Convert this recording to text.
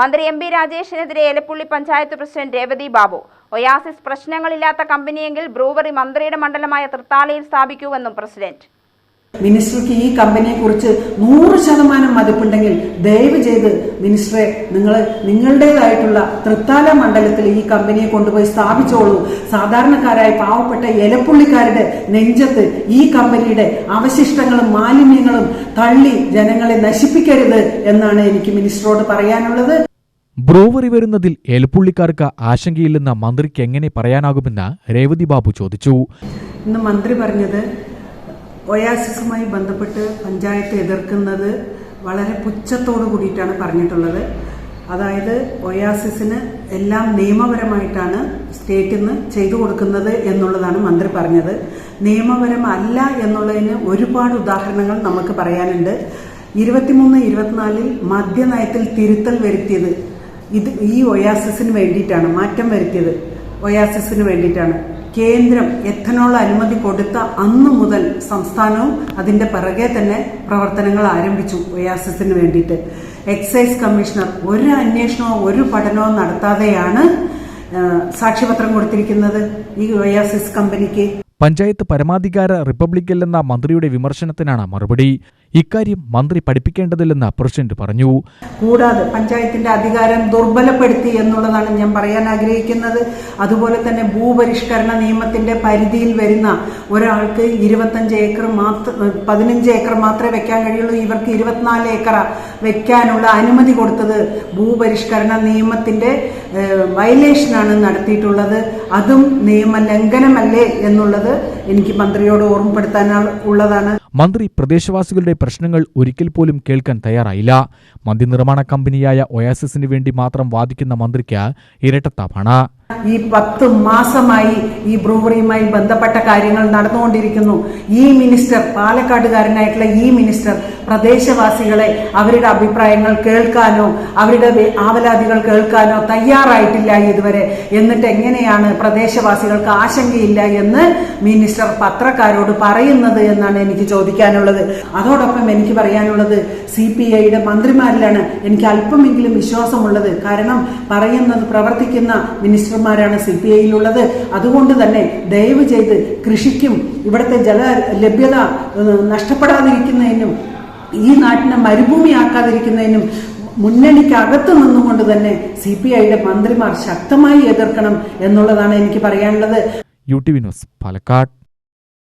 മന്ത്രി M P രാജേഷിനെതിരെ Elappully panchayat president Revathi Babu. Oasis പ്രശ്നങ്ങളില്ലാത്ത കമ്പനിയെങ്കിൽ ബ്രൂവറി മന്ത്രിയുടെ മണ്ഡലമായ തൃത്താലയിൽ സ്ഥാപിക്കൂവെന്നും പ്രസിഡന്റ്. മിനിസ്റ്റർക്ക് ഈ കമ്പനിയെ കുറിച്ച് നൂറ് ശതമാനം മതിപ്പുണ്ടെങ്കിൽ ദയവ് ചെയ്ത് മിനിസ്റ്ററെ നിങ്ങൾ നിങ്ങളുടേതായിട്ടുള്ള തൃത്താല മണ്ഡലത്തിൽ ഈ കമ്പനിയെ കൊണ്ടുപോയി സ്ഥാപിച്ചോളൂ. സാധാരണക്കാരായ പാവപ്പെട്ട എലപ്പുള്ളിക്കാരുടെ നെഞ്ചത്ത് ഈ കമ്പനിയുടെ അവശിഷ്ടങ്ങളും മാലിന്യങ്ങളും തള്ളി ജനങ്ങളെ നശിപ്പിക്കരുത് എന്നാണ് എനിക്ക് മിനിസ്റ്ററോട് പറയാനുള്ളത്. ബ്രൂവറി വരുന്നതിൽ എൽപ്പുള്ളിക്കാർക്ക് ആശങ്കയില്ലെന്ന മന്ത്രിക്ക് എങ്ങനെ പറയാനാകുമെന്ന് രേവതി ബാബു ചോദിച്ചു. ഇന്ന് മന്ത്രി പറഞ്ഞത് ഒയാസിസുമായി ബന്ധപ്പെട്ട് പഞ്ചായത്ത് എതിർക്കുന്നത് വളരെ പുച്ഛത്തോടു കൂടിയിട്ടാണ് പറഞ്ഞിട്ടുള്ളത്. അതായത് ഒയാസിസിന് എല്ലാം നിയമപരമായിട്ടാണ് സ്റ്റേറ്റിൽ നിന്ന് ചെയ്തു കൊടുക്കുന്നത് എന്നുള്ളതാണ് മന്ത്രി പറഞ്ഞത്. നിയമപരമല്ല എന്നുള്ളതിന് ഒരുപാട് ഉദാഹരണങ്ങൾ നമുക്ക് പറയാനുണ്ട്. ഇരുപത്തിമൂന്ന് ഇരുപത്തിനാലിൽ മദ്യനയത്തിൽ തിരുത്തൽ വരുത്തിയത് ഇത് ഈ ഒയാസിസിന് വേണ്ടിയിട്ടാണ് മാറ്റം വരുത്തിയത്. ഒയാസിസിന് വേണ്ടിയിട്ടാണ്. കേന്ദ്രം എത്തനോൾ അനുമതി കൊടുത്ത അന്നു മുതൽ സംസ്ഥാനവും അതിന്റെ പിറകെ തന്നെ പ്രവർത്തനങ്ങൾ ആരംഭിച്ചു ഒയാസിസിന് വേണ്ടിയിട്ട്. എക്സൈസ് കമ്മീഷണർ ഒരു അന്വേഷണമോ ഒരു പഠനവും നടത്താതെയാണ് സാക്ഷ്യപത്രം കൊടുത്തിരിക്കുന്നത് ഈ ഒയാസിസ് കമ്പനിക്ക്. പഞ്ചായത്ത് പരമാധികാര റിപ്പബ്ലിക്കല്ലെന്ന മന്ത്രിയുടെ വിമർശനത്തിനാണ് മറുപടി. ഇക്കാര്യം മന്ത്രി പഠിപ്പിക്കേണ്ടതില്ലെന്ന് പ്രസിഡന്റ് പറഞ്ഞു. കൂടാതെ പഞ്ചായത്തിന്റെ അധികാരം ദുർബലപ്പെടുത്തി എന്നുള്ളതാണ് ഞാൻ പറയാൻ ആഗ്രഹിക്കുന്നത്. അതുപോലെ തന്നെ ഭൂപരിഷ്കരണ നിയമത്തിന്റെ പരിധിയിൽ വരുന്ന ഒരാൾക്ക് ഇരുപത്തഞ്ച് ഏക്കർ മാത്രം പതിനഞ്ച് ഏക്കർ മാത്രമേ വെക്കാൻ കഴിയുള്ളൂ. ഇവർക്ക് ഇരുപത്തിനാല് ഏക്കർ വെക്കാനുള്ള അനുമതി കൊടുത്തത് ഭൂപരിഷ്കരണ നിയമത്തിന്റെ വയലേഷനാണ് നടത്തിയിട്ടുള്ളത്. അതും നിയമലംഘനമല്ലേ എന്നുള്ളത് എനിക്ക് മന്ത്രിയോട് ഓർമ്മപ്പെടുത്താൻ ഉള്ളതാണ്. മന്ത്രി പ്രദേശവാസികളുടെ പ്രശ്നങ്ങൾ ഒരിക്കൽ പോലും കേൾക്കാൻ തയ്യാറായില്ല. മദ്യനിർമ്മാണ കമ്പനിയായ ഒയാസിസിന് വേണ്ടി മാത്രം വാദിക്കുന്ന മന്ത്രിക്ക് ഇരട്ടത്താപ്പാണ്. ഈ പത്ത് മാസമായി ഈ ബ്രൂവറിയുമായി ബന്ധപ്പെട്ട കാര്യങ്ങൾ നടന്നുകൊണ്ടിരിക്കുന്നു. ഈ മിനിസ്റ്റർ പാലക്കാട്ടുകാരനായിട്ടുള്ള ഈ മിനിസ്റ്റർ പ്രദേശവാസികളെ അവരുടെ അഭിപ്രായങ്ങൾ കേൾക്കാനോ അവരുടെ ആവലാതികൾ കേൾക്കാനോ തയ്യാറായിട്ടില്ല ഇതുവരെ. എന്നിട്ട് എങ്ങനെയാണ് പ്രദേശവാസികൾക്ക് ആശങ്കയില്ല എന്ന് മിനിസ്റ്റർ പത്രക്കാരോട് പറയുന്നത് എന്നാണ് എനിക്ക് ചോദിക്കാനുള്ളത്. അതോടൊപ്പം എനിക്ക് പറയാനുള്ളത് സി പി ഐയുടെ മന്ത്രിമാരിലാണ് എനിക്ക് അല്പമെങ്കിലും വിശ്വാസമുള്ളത്. കാരണം പറയുന്നത് പ്രവർത്തിക്കുന്ന മിനിസ്റ്റർമാരാണ് സി പി ഐയിലുള്ളത്. അതുകൊണ്ട് തന്നെ ദയവ് ചെയ്ത് കൃഷിക്കും ഇവിടുത്തെ ജല ലഭ്യത നഷ്ടപ്പെടാതിരിക്കുന്നതിനും ഈ നാട്ടിനെ മരുഭൂമിയാക്കാതിരിക്കുന്നതിനും മുന്നണിക്കകത്ത് നിന്നുകൊണ്ട് തന്നെ സി പി ഐയുടെ മന്ത്രിമാർ ശക്തമായി എതിർക്കണം എന്നുള്ളതാണ് എനിക്ക് പറയാനുള്ളത്. U T V news Palakkad.